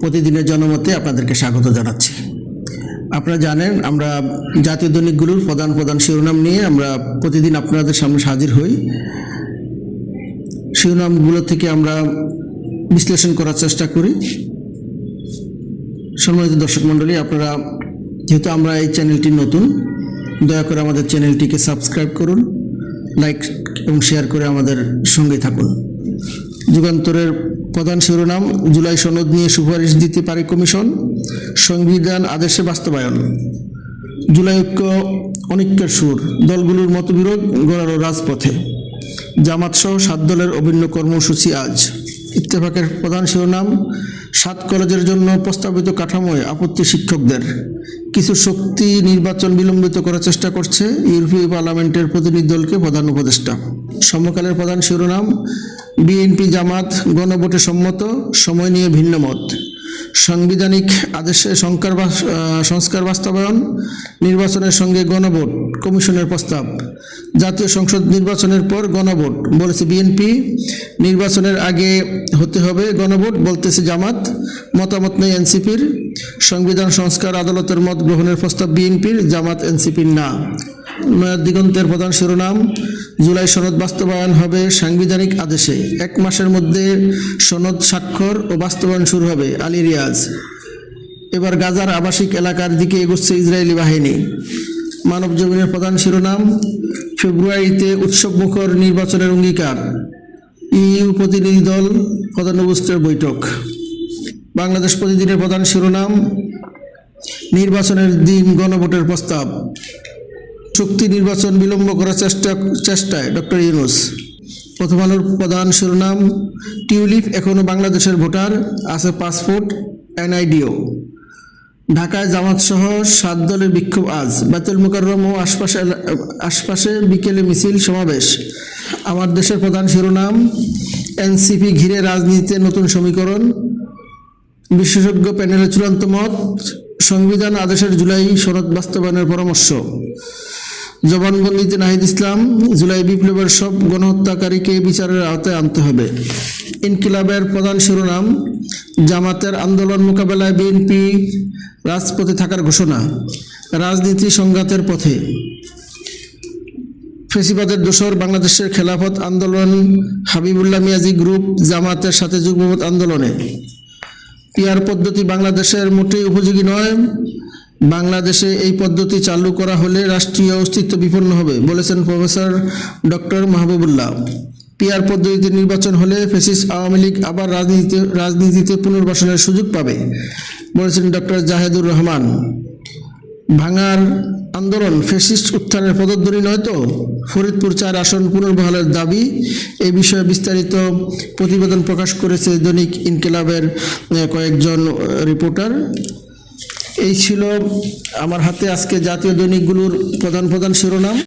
প্রতিদিনের জনমতে আপনাদেরকে স্বাগত জানাচ্ছি। আপনারা জানেন, আমরা জাতীয় দৈনিকগুলোর প্রধান প্রধান শিরোনাম নিয়ে আমরা প্রতিদিন আপনাদের সামনে হাজির হই। শিরোনামগুলো থেকে আমরা বিশ্লেষণ করার চেষ্টা করি। সম্মানিত দর্শক মণ্ডলী, আপনারা, যেহেতু আমরা এই চ্যানেলটি নতুন, দয়া করে আমাদের চ্যানেলটিকে সাবস্ক্রাইব করুন, লাইক এবং শেয়ার করে আমাদের সঙ্গে থাকুন। যুগান্তরের প্রধান শিরোনাম, জুলাই সনদ নিয়ে সুপারিশ দিতে পারে কমিশন। সংবিধান আদেশে বাস্তবায়ন। জুলাই ঐক্য অনিক্যের সুর, দলগুলোর মতবিরোধ গড়ালো রাজপথে। জামাত সহ সাত দলের অভিন্ন কর্মসূচি আজ। ইত্তেফাকের প্রধান শিরোনাম, সাত কলেজের জন্য প্রস্তাবিত কাঠামোয় আপত্তি শিক্ষকদের। কিছু শক্তি নির্বাচন বিলম্বিত করার চেষ্টা করছে ইউরোপীয় পার্লামেন্টের প্রতিনিধি দলকে প্রধান উপদেষ্টা। সমকালের প্রধান শিরোনাম বিএনপি জামাত গণভোটে সম্মত, সময় নিয়ে ভিন্ন মত। সাংবিধানিক আদেশে সংস্কার বাস- সংস্কার বাস্তবায়ন, নির্বাচনের সঙ্গে গণভোট কমিশনের প্রস্তাব। জাতীয় সংসদ নির্বাচনের পর গণভোট, বলেছে বিএনপি। নির্বাচনের আগে হতে হবে গণভোট, বলতেছে জামাত। মতামত নেই এনসিপির। সংবিধান সংস্কার আদালতের মত গ্রহণের প্রস্তাব বিএনপির, জামাত এনসিপির না। দিগন্তের প্রধান শিরোনাম, জুলাই সনদ বাস্তবায়ন হবে সাংবিধানিক আদেশে। এক মাসের মধ্যে সনদ স্বাক্ষর ও বাস্তবায়ন শুরু হবে আলী রিয়াজ। এবার গাজার আবাসিক এলাকার দিকে এগোচ্ছে ইসরায়েলি বাহিনী। মানব জমিনের প্রধান শিরোনাম, ফেব্রুয়ারিতে উৎসবমুখর নির্বাচনের অঙ্গীকার। ইইউ প্রতিনিধি দল, প্রধান বৈঠক। বাংলাদেশ প্রতিদিনের প্রধান শিরোনাম, নির্বাচনের দিন গণভোটের প্রস্তাব। শক্তি নির্বাচন বিলম্ব করার চেষ্টা চেষ্টায় ডক্টর ইউনুস। প্রথম আলোর প্রধান শিরোনাম, টিউলিপ এখনও বাংলাদেশের ভোটার, আছে পাসপোর্ট, এনআইডিও। ঢাকায় জামাত সহ সাত দলের বিক্ষোভ আজ। বাতুল মোকাররম ও আশপাশে আশপাশে বিকেলে মিছিল সমাবেশ। আমার দেশের প্রধান শিরোনাম, এনসিপি ঘিরে রাজনীতিতে নতুন সমীকরণ। বিশেষজ্ঞ প্যানেলের চূড়ান্ত মত, সংবিধান আদেশের জুলাই শরৎ বাস্তবায়নের পরামর্শ। জবানবন্দিতে নাহিদ ইসলাম, জুলাই বিপ্লবের সব গণহত্যাকারীকে বিচারের আওতায় আনতে হবে। ইনকিলাবের প্রধান শিরোনাম, জামাতের আন্দোলন মোকাবেলায় বিএনপি রাজপথে থাকার ঘোষণা, রাজনীতি সংঘাতের পথে। ফেসিবাদের দোসর বাংলাদেশের খেলাফত আন্দোলন, হাবিবুল্লাহ মিয়াজি গ্রুপ জামাতের সাথে যুগপথ আন্দোলনে। পিয়ার পদ্ধতি বাংলাদেশের মোটেই উপযোগী নয়। বাংলাদেশে এই পদ্ধতি চালু করা হলে রাষ্ট্রীয় অস্তিত্ব বিপন্ন হবে, বলেছেন প্রফেসর ডক্টর মাহবুবুল্লাহ। পিয়ার পদ্ধতিতে নির্বাচন হলে ফেসিস আওয়ামী লীগ আবার রাজনীতিতে রাজনীতিতে পুনর্বাসনের সুযোগ পাবে, বলেছেন ডক্টর জাহেদুর রহমান। ভাঙার আন্দোলন ফেসিস্ট উত্থানের পদধ্বনি নয় তো? ফরিদপুর চার আসন পুনর্বহালের দাবি, এ বিষয়ে বিস্তারিত প্রতিবেদন প্রকাশ করেছে দৈনিক ইনকিলাবের কয়েকজন রিপোর্টার। এই ছিল আমার হাতে আজকে জাতীয় দৈনিকগুলোর প্রধান প্রধান শিরোনাম।